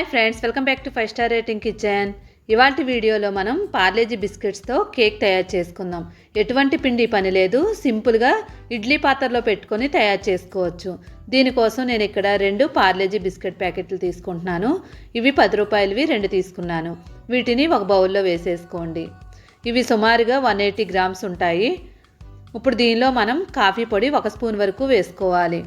Hi friends welcome back to five star rating kitchen. ఇవాటి వీడియోలో మనం పార్లేజీ బిస్కెట్స్తో కేక్ తయారు చేసుకుందాం. ఎటువంటి పిండి పని లేదు సింపుల్గా ఇడ్లీ పాత్రలో పెట్టుకొని తయారు చేసుకోవచ్చు. దీనికోసం నేను ఇక్కడ రెండు పార్లేజీ బిస్కెట్ ప్యాకెట్లు తీసుకుంటున్నాను. ఇవి పది రూపాయలవి రెండు తీసుకున్నాను. వీటిని ఒక బౌల్లో వేసేసుకోండి. ఇవి సుమారుగా వన్ ఎయిటీ గ్రామ్స్ ఉంటాయి. ఇప్పుడు దీనిలో మనం కాఫీ పొడి ఒక స్పూన్ వరకు వేసుకోవాలి.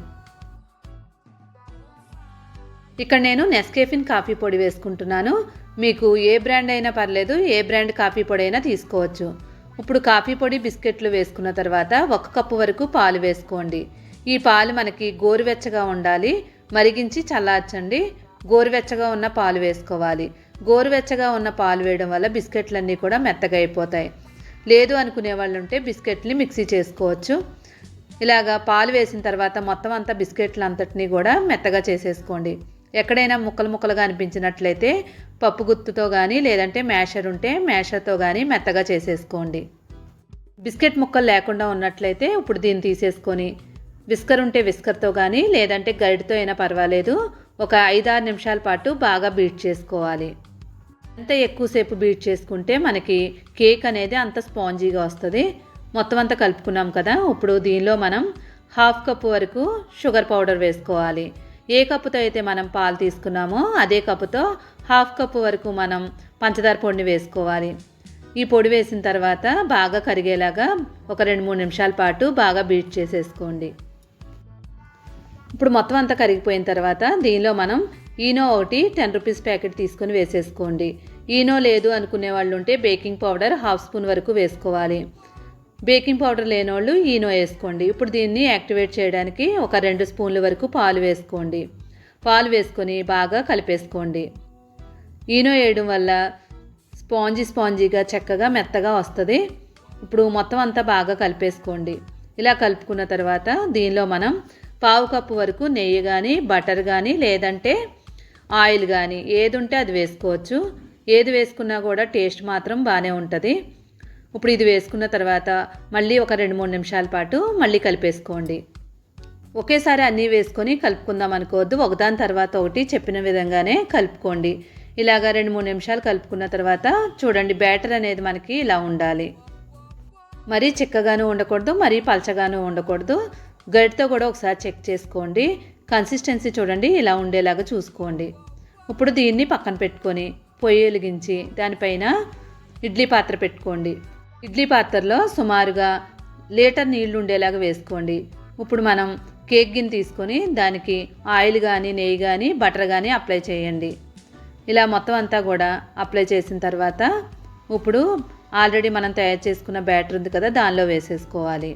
ఇక్కడ నేను నెస్కేఫిన్ కాఫీ పొడి వేసుకుంటున్నాను. మీకు ఏ బ్రాండ్ అయినా పర్లేదు ఏ బ్రాండ్ కాఫీ పొడి అయినా తీసుకోవచ్చు. ఇప్పుడు కాఫీ పొడి బిస్కెట్లు వేసుకున్న తర్వాత ఒక కప్పు వరకు పాలు వేసుకోండి. ఈ పాలు మనకి గోరువెచ్చగా ఉండాలి మరిగించి చల్లార్చండి. గోరువెచ్చగా ఉన్న పాలు వేసుకోవాలి. గోరువెచ్చగా ఉన్న పాలు వేయడం వల్ల బిస్కెట్లన్నీ కూడా మెత్తగా అయిపోతాయి. లేదు అనుకునే వాళ్ళు ఉంటే బిస్కెట్ని మిక్సీ చేసుకోవచ్చు. ఇలాగా పాలు వేసిన తర్వాత మొత్తం అంతా బిస్కెట్లు అంతటినీ కూడా మెత్తగా చేసేసుకోండి. ఎక్కడైనా ముక్కలు ముక్కలుగా అనిపించినట్లయితే పప్పు గుత్తుతో కానీ లేదంటే మ్యాషర్ ఉంటే మ్యాషర్తో కానీ మెత్తగా చేసేసుకోండి. బిస్కెట్ ముక్కలు లేకుండా ఉన్నట్లయితే ఇప్పుడు దీన్ని తీసేసుకొని విస్కర్ ఉంటే విస్కర్తో కానీ లేదంటే గరిటతో అయినా పర్వాలేదు ఒక ఐదారు నిమిషాల పాటు బాగా బీట్ చేసుకోవాలి. ఎంత ఎక్కువసేపు బీట్ చేసుకుంటే మనకి కేక్ అనేది అంత స్పాంజీగా వస్తుంది. మొత్తం అంతా కలుపుకున్నాం కదా ఇప్పుడు దీనిలో మనం హాఫ్ కప్ వరకు షుగర్ పౌడర్ వేసుకోవాలి. ఏ కప్పుతో అయితే మనం పాలు తీసుకున్నామో అదే కప్పుతో హాఫ్ కప్పు వరకు మనం పంచదార పొడిని వేసుకోవాలి. ఈ పొడి వేసిన తర్వాత బాగా కరిగేలాగా ఒక రెండు మూడు నిమిషాల పాటు బాగా బీట్ చేసేసుకోండి. ఇప్పుడు మొత్తం అంతా కరిగిపోయిన తర్వాత దీనిలో మనం ఈనో ఒకటి టెన్ రూపీస్ ప్యాకెట్ తీసుకొని వేసేసుకోండి. ఈనో లేదు అనుకునే వాళ్ళు ఉంటే బేకింగ్ పౌడర్ హాఫ్ స్పూన్ వరకు వేసుకోవాలి. బేకింగ్ పౌడర్ లేనోళ్ళు ఈనో వేసుకోండి. ఇప్పుడు దీన్ని యాక్టివేట్ చేయడానికి ఒక రెండు స్పూన్ల వరకు పాలు వేసుకోండి. పాలు వేసుకొని బాగా కలిపేసుకోండి. ఈనో వేయడం వల్ల స్పాంజీ స్పాంజీగా చక్కగా మెత్తగా వస్తుంది. ఇప్పుడు మొత్తం అంతా బాగా కలిపేసుకోండి. ఇలా కలుపుకున్న తర్వాత దీనిలో మనం పావు కప్పు వరకు నెయ్యి కానీ బటర్ కానీ లేదంటే ఆయిల్ కానీ ఏది ఉంటే అది వేసుకోవచ్చు. ఏది వేసుకున్నా కూడా టేస్ట్ మాత్రం బాగానే ఉంటుంది. ఇప్పుడు ఇది వేసుకున్న తర్వాత మళ్ళీ ఒక రెండు మూడు నిమిషాల పాటు మళ్ళీ కలిపేసుకోండి. ఒకేసారి అన్నీ వేసుకొని కలుపుకుందాం అనుకోవద్దు. ఒకదాని తర్వాత ఒకటి చెప్పిన విధంగానే కలుపుకోండి. ఇలాగా రెండు మూడు నిమిషాలు కలుపుకున్న తర్వాత చూడండి బ్యాటర్ అనేది మనకి ఇలా ఉండాలి. మరీ చిక్కగాను ఉండకూడదు మరీ పలచగాను ఉండకూడదు. గడితో కూడా ఒకసారి చెక్ చేసుకోండి. కన్సిస్టెన్సీ చూడండి ఇలా ఉండేలాగా చూసుకోండి. ఇప్పుడు దీన్ని పక్కన పెట్టుకొని పొయ్యి వెలిగించి దానిపైన ఇడ్లీ పాత్ర పెట్టుకోండి. ఇడ్లీ పాత్రలో సుమారుగా లీటర్ నీళ్ళు ఉండేలాగా వేసుకోండి. ఇప్పుడు మనం కేక్ గిన్నె తీసుకొని దానికి ఆయిల్ కానీ నెయ్యి కానీ బటర్ కానీ అప్లై చేయండి. ఇలా మొత్తం అంతా కూడా అప్లై చేసిన తర్వాత ఇప్పుడు ఆల్రెడీ మనం తయారు చేసుకున్న బ్యాటర్ ఉంది కదా దానిలో వేసేసుకోవాలి.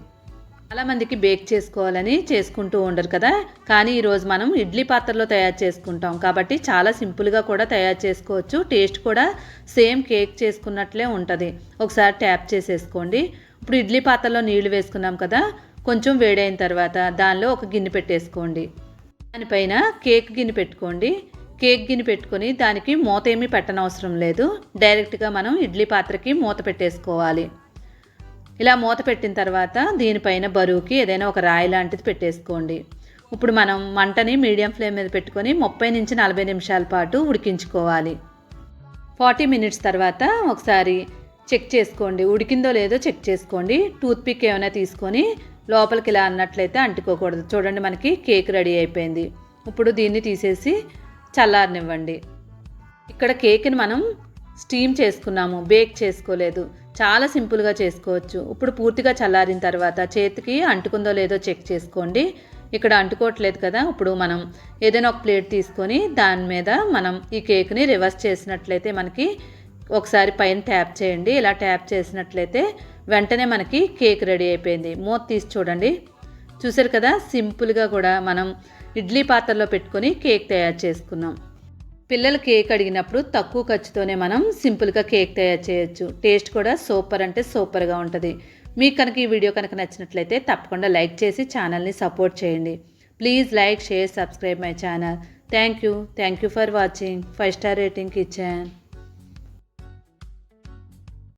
చాలామందికి బేక్ చేసుకోవాలని చేసుకుంటూ ఉండరు కదా. కానీ ఈరోజు మనం ఇడ్లీ పాత్రలో తయారు చేసుకుంటాం. కాబట్టి చాలా సింపుల్గా కూడా తయారు చేసుకోవచ్చు. టేస్ట్ కూడా సేమ్ కేక్ చేసుకున్నట్లే ఉంటుంది. ఒకసారి ట్యాప్ చేసేసుకోండి. ఇప్పుడు ఇడ్లీ పాత్రలో నీళ్ళు వేసుకున్నాం కదా. కొంచెం వేడైన తర్వాత దానిలో ఒక గిన్నె పెట్టేసుకోండి. దానిపైన కేక్ గిన్నె పెట్టుకోండి. కేక్ గిన్నె పెట్టుకొని దానికి మూత ఏమీ పెట్టనవసరం లేదు. డైరెక్ట్గా మనం ఇడ్లీ పాత్రకి మూత పెట్టేసుకోవాలి. ఇలా మూత పెట్టిన తర్వాత దీనిపైన బరువుకి ఏదైనా ఒక రాయి లాంటిది పెట్టేసుకోండి. ఇప్పుడు మనం మంటని మీడియం ఫ్లేమ్ మీద పెట్టుకొని ముప్పై నుంచి నలభై నిమిషాల పాటు ఉడికించుకోవాలి. ఫార్టీ మినిట్స్ తర్వాత ఒకసారి చెక్ చేసుకోండి. ఉడికిందో లేదో చెక్ చేసుకోండి. టూత్పిక్ ఏమైనా తీసుకొని లోపలికి ఇలా అన్నట్లయితే అంటుకోకూడదు. చూడండి మనకి కేక్ రెడీ అయిపోయింది. ఇప్పుడు దీన్ని తీసేసి చల్లారనివ్వండి. ఇక్కడ కేక్ని మనం స్టీమ్ చేసుకున్నాము. బేక్ చేసుకోలేదు. చాలా సింపుల్గా చేసుకోవచ్చు. ఇప్పుడు పూర్తిగా చల్లారిన తర్వాత చేతికి అంటుకుందో లేదో చెక్ చేసుకోండి. ఇక్కడ అంటుకోవట్లేదు కదా. ఇప్పుడు మనం ఏదైనా ఒక ప్లేట్ తీసుకొని దాని మీద మనం ఈ కేక్ని రివర్స్ చేసినట్లయితే మనకి ఒకసారి పైన ట్యాప్ చేయండి. ఇలా ట్యాప్ చేసినట్లయితే వెంటనే మనకి కేక్ రెడీ అయిపోయింది. మూత తీసి చూడండి. చూసారు కదా? సింపుల్గా కూడా మనం ఇడ్లీ పాత్రలో పెట్టుకొని కేక్ తయారు చేసుకున్నాం. పిల్లలు కేక్ అడిగినప్పుడు తక్కువ ఖర్చుతోనే మనం సింపుల్గా కేక్ తయారు చేయొచ్చు. టేస్ట్ కూడా సూపర్ అంటే సూపర్గా ఉంటుంది. మీకు కనుక ఈ వీడియో కనుక నచ్చినట్లయితే తప్పకుండా లైక్ చేసి ఛానల్ని సపోర్ట్ చేయండి. Please like share subscribe my channel. Thank you thank you for watching. Five star rating kitchen.